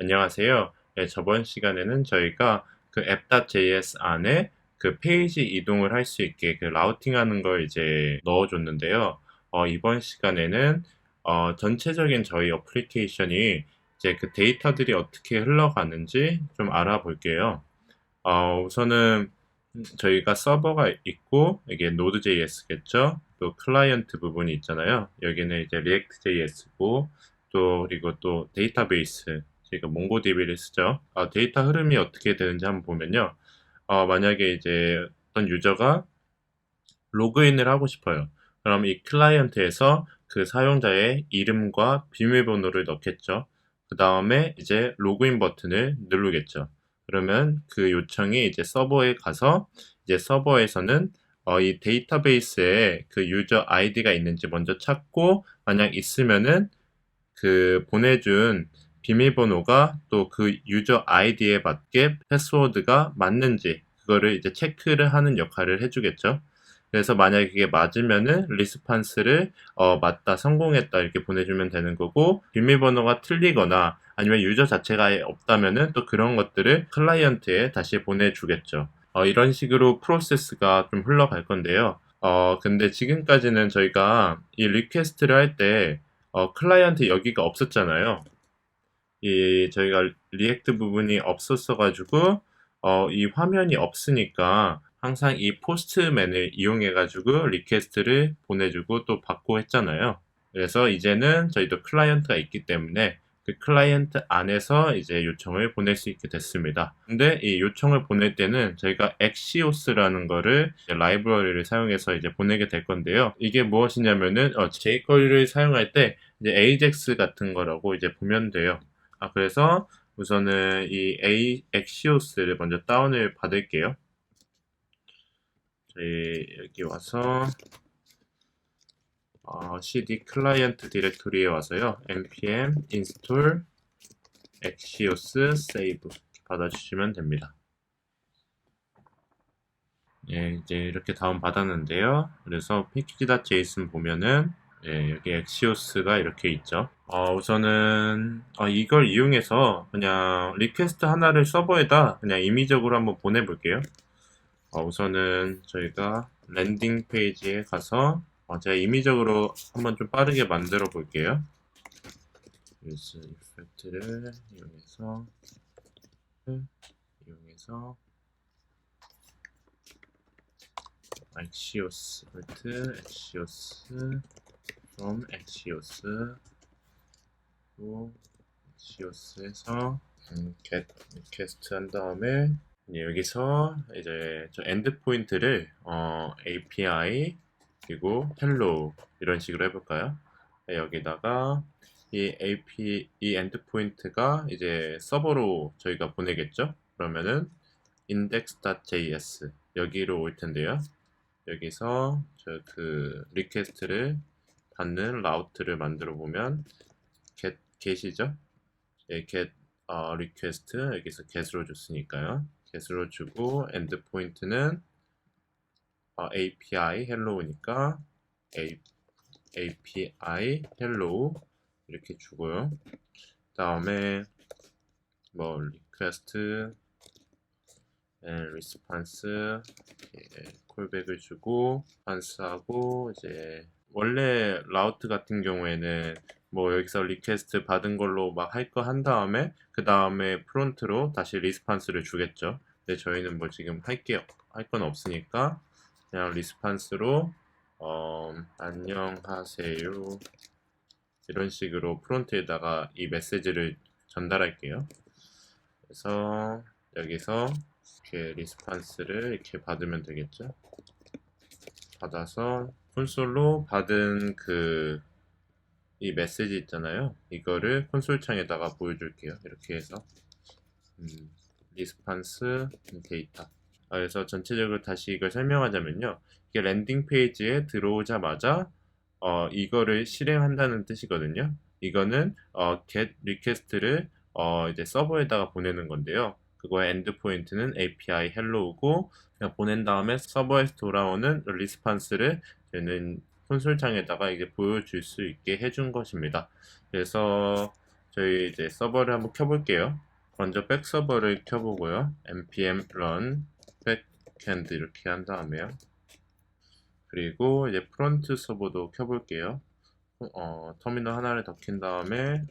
안녕하세요. 네, 저번 시간에는 저희가 그 app.js 안에 그 페이지 이동을 할 수 있게 그 라우팅하는 걸 이제 넣어줬는데요. 어, 이번 시간에는 어, 전체적인 저희 어플리케이션이 이제 그 데이터들이 어떻게 흘러가는지 좀 알아볼게요. 어, 우선은 저희가 서버가 있고 이게 Node.js겠죠. 또 클라이언트 부분이 있잖아요. 여기는 이제 React.js고 또 그리고 또 데이터베이스 저희가 몽고DB를 쓰죠. 아, 데이터 흐름이 어떻게 되는지 한번 보면요. 어, 만약에 이제 어떤 유저가 로그인을 하고 싶어요. 그럼 이 클라이언트에서 그 사용자의 이름과 비밀번호를 넣겠죠. 그 다음에 이제 로그인 버튼을 누르겠죠. 그러면 그 요청이 이제 서버에 가서 이제 서버에서는 어, 이 데이터베이스에 그 유저 아이디가 있는지 먼저 찾고 만약 있으면은 그 보내준 비밀번호가 또 그 유저 아이디에 맞게 패스워드가 맞는지 그거를 이제 체크를 하는 역할을 해주겠죠. 그래서 만약에 이게 맞으면은 리스판스를 어, 맞다 성공했다 이렇게 보내주면 되는 거고 비밀번호가 틀리거나 아니면 유저 자체가 없다면은 또 그런 것들을 클라이언트에 다시 보내주겠죠. 어, 이런 식으로 프로세스가 좀 흘러갈 건데요. 어, 근데 지금까지는 저희가 이 리퀘스트를 할 때, 어, 클라이언트 여기가 없었잖아요. 이 저희가 리액트 부분이 없었어 가지고 어, 이 화면이 없으니까 항상 이 포스트맨을 이용해 가지고 리퀘스트를 보내주고 또 받고 했잖아요. 그래서 이제는 저희도 클라이언트가 있기 때문에 그 클라이언트 안에서 이제 요청을 보낼 수 있게 됐습니다. 근데 이 요청을 보낼 때는 저희가 Axios라는 거를 라이브러리를 사용해서 이제 보내게 될 건데요. 이게 무엇이냐면은 어, jQuery를 사용할 때 이제 AJAX 같은 거라고 이제 보면 돼요. 아, 그래서 우선은 이 A, Axios를 먼저 다운을 받을게요. 저희 여기 와서 어, cd 클라이언트 디렉토리에 와서요. npm install axios save 받아주시면 됩니다. 예, 이제 이렇게 다운 받았는데요. 그래서 package.json 보면은 예, 여기 엑시오스가 이렇게 있죠. 어, 우선은 어, 이걸 이용해서 그냥 리퀘스트 하나를 서버에다 그냥 임의적으로 한번 보내볼게요. 어, 우선은 저희가 랜딩 페이지에 가서 어, 제가 임의적으로 한번 좀 빠르게 만들어 볼게요. use 이펙트를 이용해서 이용해서 엑시오스 볼트 엑시오스 axios 또 axios에서 get request 한 다음에 여기서 이제 저 엔드 포인트를 어, API 그리고 hello 이런 식으로 해볼까요? 여기다가 이 AP 이 엔드 포인트가 이제 서버로 저희가 보내겠죠? 그러면은 index.js 여기로 올 텐데요. 여기서 저 그 리퀘스트를 받는 라우트를 만들어 보면 get, get이죠. 예, get 어, request 여기서 get으로 줬으니까요. get으로 주고 end 포인트는 어, API hello니까 A, API hello 이렇게 주고요. 다음에 뭐 request and response 이렇게 콜백을 주고 반스하고 이제 원래 라우트 같은 경우에는 뭐 여기서 리퀘스트 받은 걸로 막 할 거 한 다음에 그 다음에 프론트로 다시 리스판스를 주겠죠. 근데 저희는 뭐 지금 할게 할 건 없으니까 그냥 리스판스로 어, 안녕하세요 이런 식으로 프론트에다가 이 메시지를 전달할게요. 그래서 여기서 이렇게 리스판스를 이렇게 받으면 되겠죠. 받아서 콘솔로 받은 그 이 메시지 있잖아요. 이거를 콘솔 창에다가 보여줄게요. 이렇게 해서 음, 리스판스 데이터. 아, 그래서 전체적으로 다시 이걸 설명하자면요. 이게 랜딩 페이지에 들어오자마자 어, 이거를 실행한다는 뜻이거든요. 이거는 어, get request를 어, 이제 서버에다가 보내는 건데요. 그거의 엔드 포인트는 API hello고 그냥 보낸 다음에 서버에서 돌아오는 리스판스를 저는 콘솔창에다가 이제 보여줄 수 있게 해준 것입니다. 그래서 저희 이제 서버를 한번 켜볼게요. 먼저 백 서버를 켜보고요. npm run backend 이렇게 한 다음에요. 그리고 이제 프론트 서버도 켜볼게요. 어, 터미널 하나를 더 킨 다음에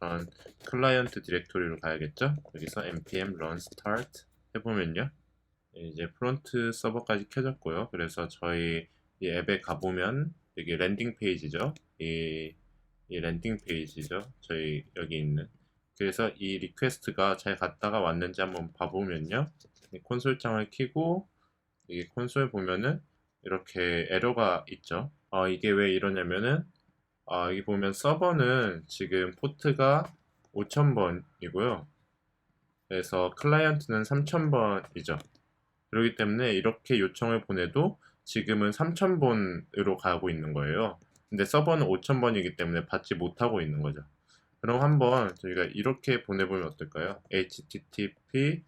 전 클라이언트 디렉토리로 가야겠죠? 여기서 npm run start 해보면요. 이제 프론트 서버까지 켜졌고요. 그래서 저희 이 앱에 가보면 여기 랜딩 페이지죠. 이, 이 랜딩 페이지죠. 저희 여기 있는. 그래서 이 리퀘스트가 잘 갔다가 왔는지 한번 봐보면요. 이 콘솔장을 키고 여기 콘솔 보면은 이렇게 에러가 있죠. 어, 이게 왜 이러냐면은 아, 여기 보면 서버는 지금 포트가 5000번이고요. 그래서 클라이언트는 3000번이죠. 그렇기 때문에 이렇게 요청을 보내도 지금은 3000번으로 가고 있는 거예요. 근데 서버는 5000번이기 때문에 받지 못하고 있는 거죠. 그럼 한번 저희가 이렇게 보내보면 어떨까요? http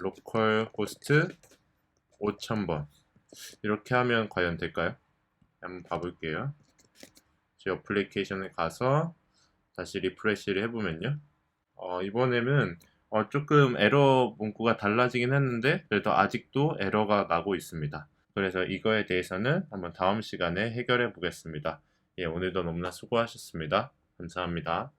localhost 5000번 이렇게 하면 과연 될까요? 한번 봐볼게요. 제 어플리케이션에 가서 다시 리프레시를 해보면요. 어, 이번에는 어, 조금 에러 문구가 달라지긴 했는데 그래도 아직도 에러가 나고 있습니다. 그래서 이거에 대해서는 한번 다음 시간에 해결해 보겠습니다. 예, 오늘도 너무나 수고하셨습니다. 감사합니다.